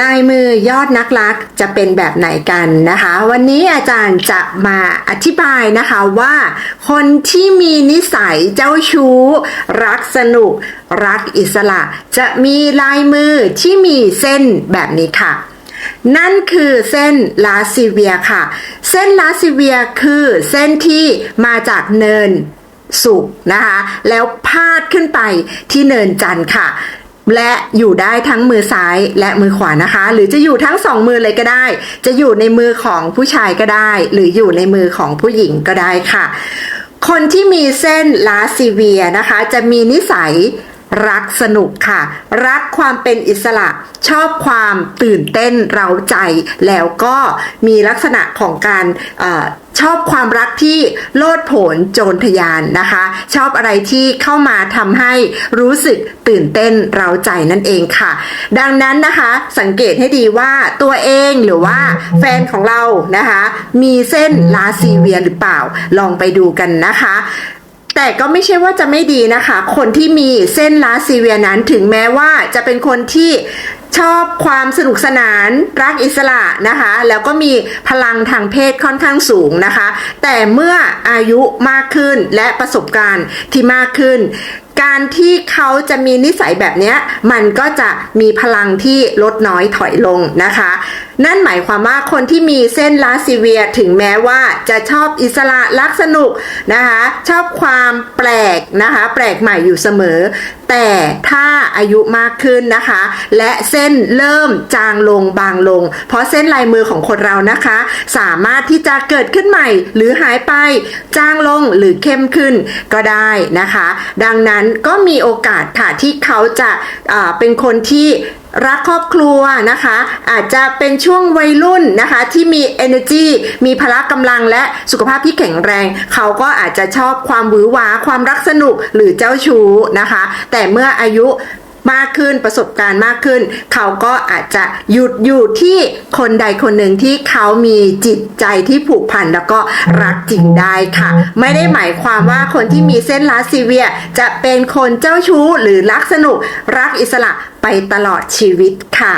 ลายมือยอดนักรักจะเป็นแบบไหนกันนะคะ วันนี้อาจารย์จะมาอธิบายนะคะว่า คนที่มีนิสัยเจ้าชู้ รักสนุก รักอิสระ จะมีลายมือที่มีเส้นแบบนี้ค่ะ นั่นคือเส้นลาซิเวียค่ะ เส้นลาซิเวียคือเส้นที่มาจากเนินสุกนะคะ แล้วพาดขึ้นไปที่เนินจันทร์ค่ะ และอยู่ได้ทั้งมือซ้ายและมือขวานะคะ หรือจะอยู่ทั้งสองมือเลยก็ได้ จะอยู่ในมือของผู้ชายก็ได้ หรืออยู่ในมือของผู้หญิงก็ได้ค่ะ คนที่มีเส้นลาซิเวียนะคะ จะมีนิสัย รักสนุกค่ะ รักความเป็นอิสระชอบความตื่นเต้นเร้าใจ แล้วก็มีลักษณะของการอชอบความรักที่โลดโผนโจรทยานนะคะ ชอบอะไรที่เข้ามาทำให้รู้สึกตื่นเต้นเร้าใจนั่นเองค่ะ ดังนั้นนะคะสังเกตให้ดีว่าตัวเองหรือว่าแฟนของเรานะคะ มีเส้นลาซีเวียหรือเปล่าลองไปดูกันนะคะ แต่ก็ไม่ใช่ว่าจะไม่ดีนะคะ คนที่มีเส้นลาซีเวียนั้นถึงแม้ว่าจะเป็นคนที่ ชอบความสนุกสนานรักอิสระนะคะ แล้วก็มีพลังทางเพศค่อนข้างสูงนะคะ แต่เมื่ออายุมากขึ้นและประสบการณ์ที่มากขึ้น การที่เขาจะมีนิสัยแบบนี้มันก็จะมีพลังที่ลดน้อยถอยลงนะคะ นั่นหมายความว่าคนที่มีเส้นลาซิเวียถึงแม้ว่าจะชอบอิสระรักสนุกนะคะ ชอบความแปลกนะคะ แปลกใหม่อยู่เสมอ แต่ถ้าอายุมากขึ้นนะคะ และเส้นเริ่มจางลงบางลง เพราะเส้นลายมือของคนเรานะคะ สามารถที่จะเกิดขึ้นใหม่ หรือหายไป จางลงหรือเข้มขึ้นก็ได้นะคะ ดังนั้นก็มีโอกาสค่ะที่เขาจะอ่าเป็นคนที่รักครอบครัวนะคะ อาจจะเป็นช่วงวัยรุ่นนะคะที่มี energy มีพละกำลังและสุขภาพที่แข็งแรง เขาก็อาจจะชอบความหวือหวาความรักสนุกหรือเจ้าชู้นะคะ แต่เมื่ออายุ มากขึ้นประสบการณ์มากขึ้น เขาก็อาจจะหยุดอยู่ที่คนใดคนหนึ่งที่เขามีจิตใจที่ผูกพันแล้วก็รักจริงได้ค่ะ ไม่ได้หมายความว่าคนที่มีเส้นลาซีเวีย จะเป็นคนเจ้าชู้หรือรักสนุกรักอิสระไปตลอดชีวิตค่ะ